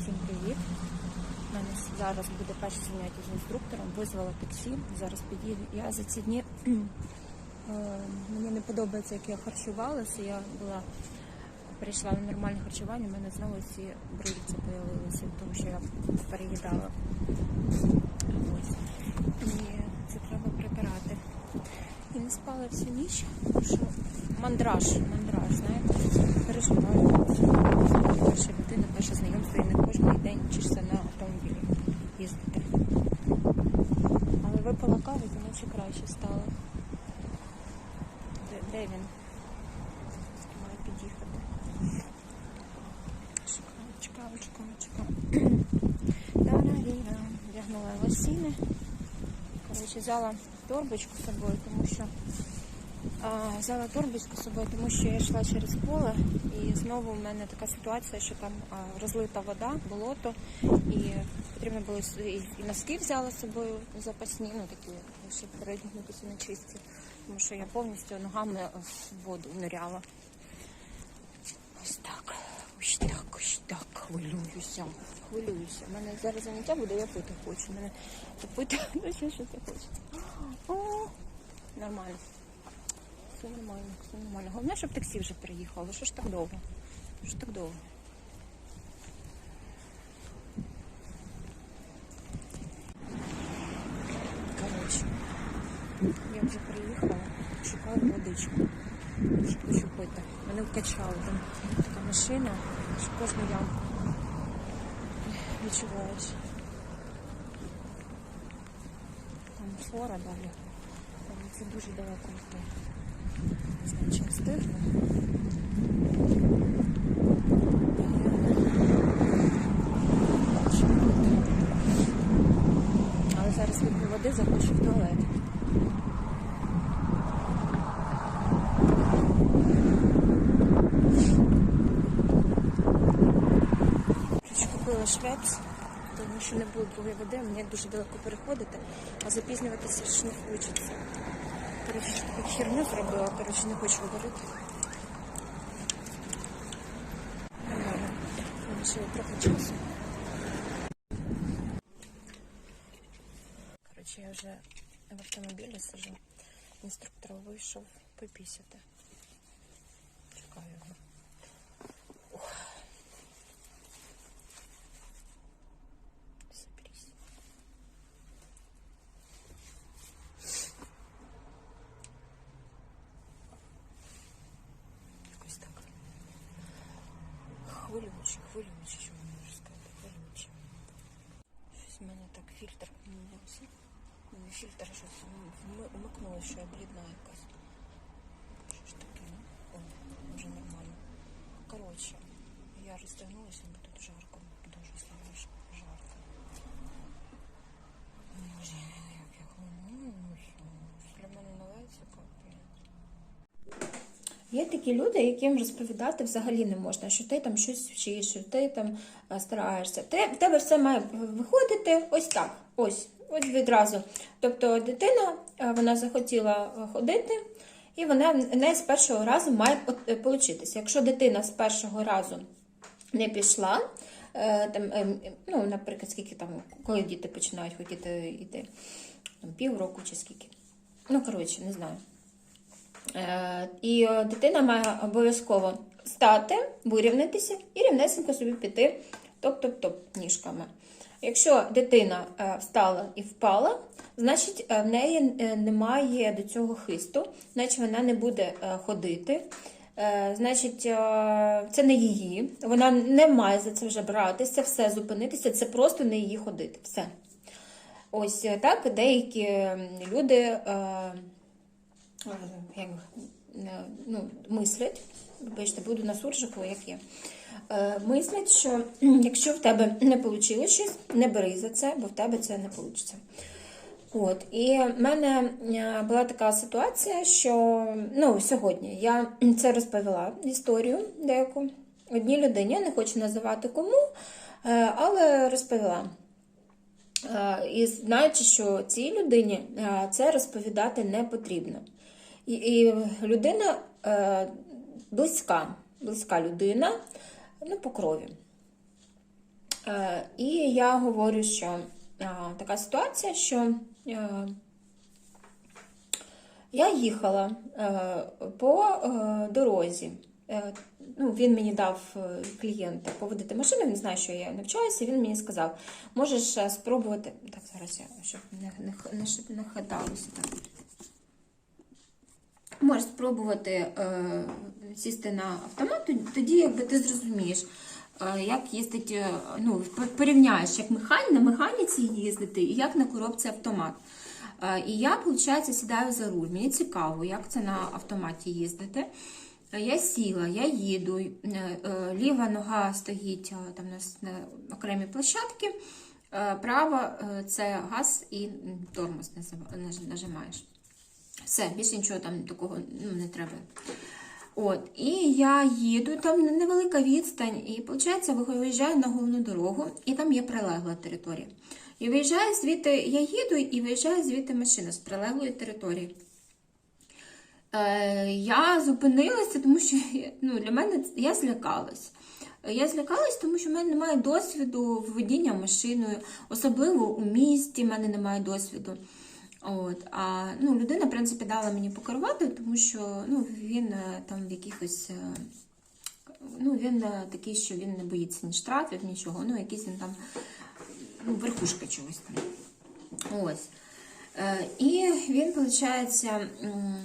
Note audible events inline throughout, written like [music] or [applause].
Всім привіт! У мене зараз буде перше заняття з інструктором. Визвала таксі. Зараз під'їду. Я за ці дні [clears throat] е, мені не подобається, як я харчувалася. Я була перейшла на нормальне харчування. У мене знову ці брильці з'явилися, тому що я переїдала. І це треба прибирати. І не спала всю ніч, тому що мандраж, мандраж, знаєте, переживаю. Перша людина, перше знайомство, і не кожен день вчишся на автомобілі їздити. Але випала каву, то наче краще стало. Де, де він? Має під'їхати. Чекаю, чекаю, чекаю, чекаю. Та-ра-рі-ра. Вдягнула лосіни. Коротше, взяла торбочку з собою, тому що взяла торбочку з собою, тому що я йшла через поле, і знову в мене така ситуація, що там розлита вода, болото, і потрібно було і, носки взяла з собою запасні, ну такі, щоб передягнутися на чисті, тому що я повністю ногами в воду ниряла. Ось так, ось так, ось так, хвилююся, хвилююся. У мене зараз заняття буде, я пити хочу. Мене пити, [laughs] ну що, що ти хочеш. Нормально. Все нормально, все нормально. Головне, щоб таксі вже приїхало. Що ж так довго? Що ж так довго? Коротше, я вже приїхала, шукаю водичку. Дуже хочу пити. Мене вкачало там така машина, що кожну ямку відчуваєш. Там фора далі. Це дуже далеко йти. Не знаю, чи встигну. Але зараз вип'ю води, захочу в туалет. Купила швепс, тому що не було другої води, мені дуже далеко переходити, а запізнюватися ж не хочеться. Коротше, таку херню зробила, коротше, не хочу говорити. Нормально. Вирішила трохи часу. Коротше, я вже в автомобілі сижу. Інструктор вийшов попісяти. Чекаю його. Хвилююче, хвилююче, що мені можу сказати, хвилююче. Щось в мене так фільтр помінявся. У мене фільтр щось вмикнуло, що я блідна якась. Що ж таке? ну? О, вже нормально. Коротше, я розтягнулася, бо тут жарко. Дуже ж- жарко. Боже, як я хвилююся. Для мене наливається капець. Є такі люди, яким розповідати взагалі не можна, що ти там щось вчиш, що ти там е, стараєшся. Те- В тебе все має виходити ось так. Ось, ось відразу. Тобто дитина е, вона захотіла е, ходити, і вона в неї з першого разу має получитися. Якщо дитина з першого разу не пішла, е, там, е, ну, наприклад, скільки там, коли діти починають хотіти йти, там, півроку чи скільки. Ну, коротше, не знаю. Е, І е, дитина має обов'язково стати, вирівнятися і рівнесенько собі піти топ-топ-топ ніжками. Якщо дитина е, встала і впала, значить в неї немає до цього хисту, значить вона не буде ходити. Значить, це не її, вона не має за це вже братися, все зупинитися, це просто не її ходити. Все. Ось так деякі люди. Е, як, ну, мислять, вибачте, буду на суржику, як є. Е, Мислять, що якщо в тебе не вийшло щось, не бери за це, бо в тебе це не вийде. От, і в мене е, була така ситуація, що ну, сьогодні я це розповіла історію деяку одній людині, я не хочу називати кому, але розповіла. І знаючи, що цій людині це розповідати не потрібно. І, і людина е, близька, близька людина, ну, по крові. Е, І я говорю, що е, така ситуація, що е, я їхала е, по е, дорозі. Е, Ну, він мені дав е, клієнта поводити машину, він знає, що я навчаюся, і він мені сказав, можеш е, спробувати. Так, зараз я щоб не, не, не, не хиталося. Можеш спробувати е, сісти на автомат, тоді якби ти зрозумієш, е, як їздить, е, ну, порівняєш, як механі, на механіці їздити і як на коробці автомат. Е, і я, виходить, сідаю за руль. Мені цікаво, як це на автоматі їздити. Е, Я сіла, я їду, е, ліва нога стоїть там на окремій площадці, права це газ і тормоз нажимаєш. Все, більше нічого там такого ну, не треба. От, і я їду, там невелика відстань, і виходить, виїжджаю на головну дорогу, і там є прилегла територія. І виїжджаю звідти, я їду і виїжджає звідти машина з прилеглої території. Е, я зупинилася, тому що [laughs] ну, для мене я злякалась. Я злякалась, тому що в мене немає досвіду водіння машиною, особливо у місті в мене немає досвіду. От, а ну, людина, в принципі, дала мені покерувати, тому що ну, він е, там в якихось. е, Ну, він е, такий, що він не боїться ні штрафів, нічого. Ну, якийсь він там ну, верхушка чогось там. Ось. І він, виходить,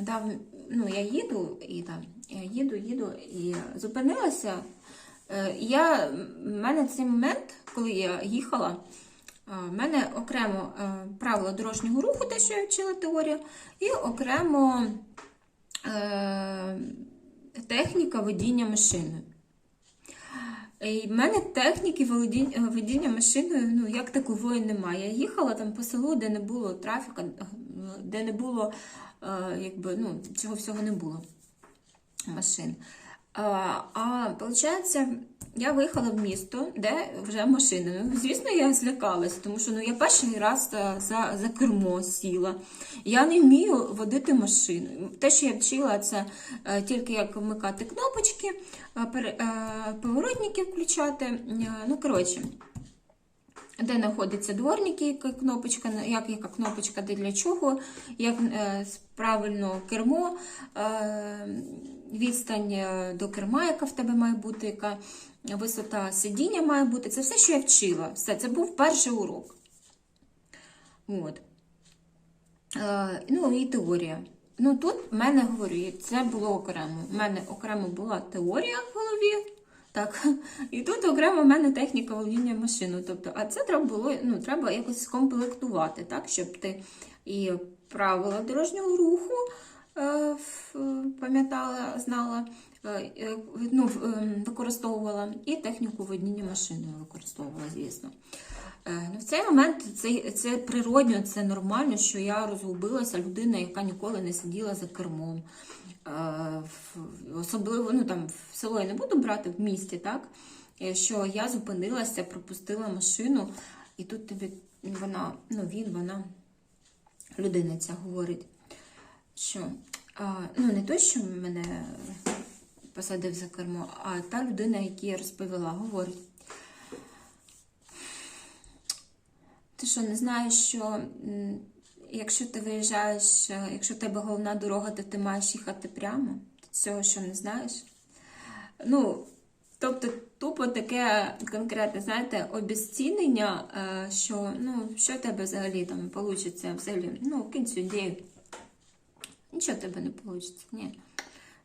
дав, ну, я їду і там, я їду, їду і зупинилася. Я, в мене цей момент, коли я їхала, в мене окремо е, правила дорожнього руху, те, що я вчила теорію, і окремо е, техніка водіння машиною. І в мене техніки водіння машиною, ну, як такової немає. Я їхала там по селу, де не було трафіка, де не було, е, якби, ну, цього всього не було машин. А виходить, я виїхала в місто, де вже машини. Ну, звісно, я злякалася, тому що ну, я перший раз е, за, за кермо сіла. Я не вмію водити машину. Те, що я вчила, це е, тільки як вмикати кнопочки, е, е, поворотники включати. Е, ну, коротше. Де знаходяться дворники, яка кнопочка, як яка кнопочка, де для чого, як е, правильно кермо, е, відстань е, до керма, яка в тебе має бути, яка висота сидіння має бути. Це все, що я вчила. Все, це був перший урок. От. Ну і теорія. Ну тут в мене говорю, це було окремо. У мене окремо була теорія в голові. Так, і тут окремо в мене техніка володіння машиною. Тобто, а це треба було, ну, треба якось скомплектувати, так, щоб ти і правила дорожнього руху е, пам'ятала, знала, е, е, ну, ем, використовувала, і техніку водіння машиною використовувала, звісно. Е, Ну, в цей момент це, це природньо, це нормально, що я розгубилася людина, яка ніколи не сиділа за кермом. Е, Особливо, ну там в село я не буду брати в місті, так? Е, Що я зупинилася, пропустила машину, і тут тобі вона, ну він, вона, людина ця говорить, що ну не той, що мене посадив за кермо, а та людина, яка я розповіла, говорить. Ти що, не знаєш, що якщо ти виїжджаєш, е, якщо в тебе головна дорога, то ти маєш їхати прямо? Ти цього що не знаєш? Ну, тобто, тупо таке конкретне, знаєте, обезцінення, е, що ну, що в тебе взагалі там вийде, взагалі, ну, кинь цю ідею. Нічого в тебе не вийде, ні.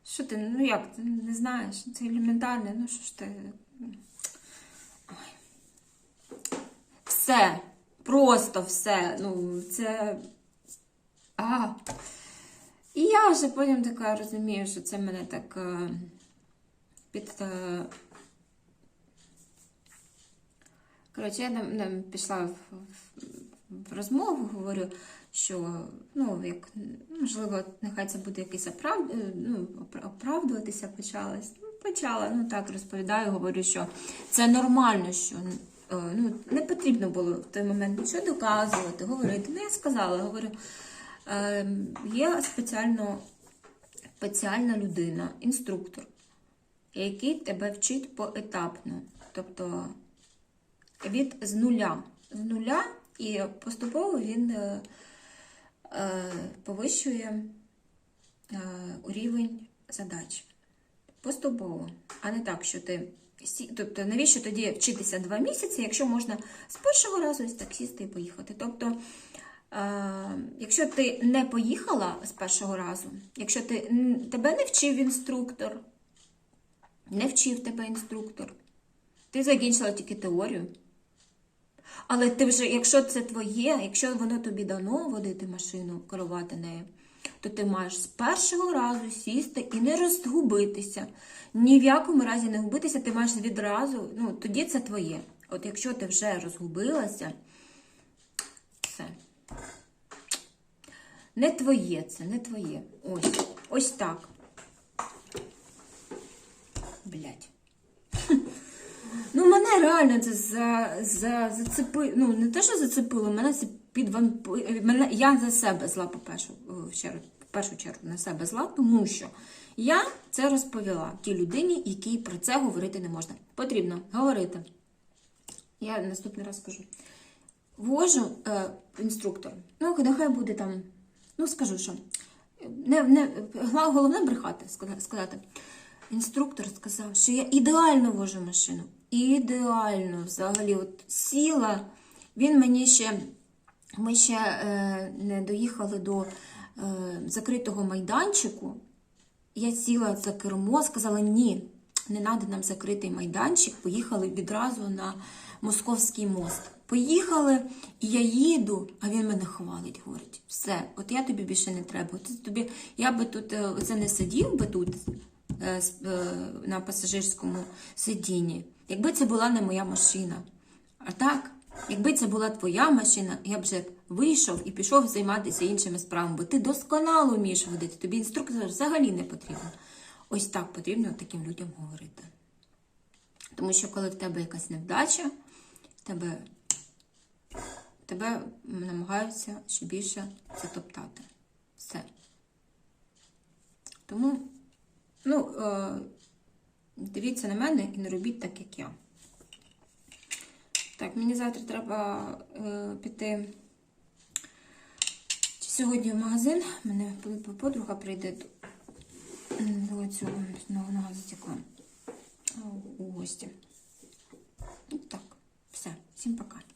Що ти, ну як, ти не знаєш, це елементарне, ну що ж ти. Ой. Все. Просто все. Ну, це. А. І я вже потім така розумію, що це мене так е, під. е, Коротше, я нам, пішла в, в, розмову, говорю, що ну, як, можливо, нехай це буде якийсь оправд... е, ну, оправдуватися почалась. Ну, почала, ну так розповідаю, говорю, що це нормально, що ну, не потрібно було в той момент нічого доказувати, говорити. Ну, я сказала, говорю, е, є спеціально, спеціальна людина, інструктор, який тебе вчить поетапно. Тобто від з нуля. З нуля і поступово він е, е, повищує е, рівень задач. Поступово, а не так, що ти. Тобто, навіщо тоді вчитися два місяці, якщо можна з першого разу ось так сісти і поїхати? Тобто, е, якщо ти не поїхала з першого разу, якщо ти, тебе не вчив інструктор, не вчив тебе інструктор, ти закінчила тільки теорію. Але ти вже, якщо це твоє, якщо воно тобі дано водити машину, керувати нею, то ти маєш з першого разу сісти і не розгубитися. Ні в якому разі не губитися, ти маєш відразу, ну тоді це твоє. От якщо ти вже розгубилася, все. Не твоє це, не твоє. Ось. Ось так. Блять. [laughs] Ну, мене реально це за, за, зацепило. Ну, не те, що зацепило, мене це підвампи... мене Я за себе зла по першу, чергу, в першу чергу на себе зла, тому що я це розповіла тій людині, якій про це говорити не можна. Потрібно говорити. Я наступний раз скажу. Ввожу е, інструктор. Ну, нехай буде там. Ну, скажу, що не, не, головне брехати, сказати. Інструктор сказав, що я ідеально вожу машину. Ідеально взагалі. От сіла. Він мені ще. Ми ще е, не доїхали до е, закритого майданчику. Я сіла за кермо, сказала, ні, не треба нам закритий майданчик. Поїхали відразу на Московський мост. Поїхали, і я їду, а він мене хвалить, говорить, все, от я тобі більше не треба. От тобі, я би тут е, це не сидів би тут на пасажирському сидінні, якби це була не моя машина. А так, якби це була твоя машина, я б вже вийшов і пішов займатися іншими справами, бо ти досконало вмієш водити, тобі інструктор взагалі не потрібен. Ось так потрібно таким людям говорити. Тому що коли в тебе якась невдача, тебе, тебе намагаються ще більше затоптати. Все. Тому, ну, е, дивіться на мене і не робіть так, як я. Так, мені завтра треба е, піти сьогодні в магазин. Мене подруга прийде до, цього нога затікла у гості. Ну так, все, всім пока.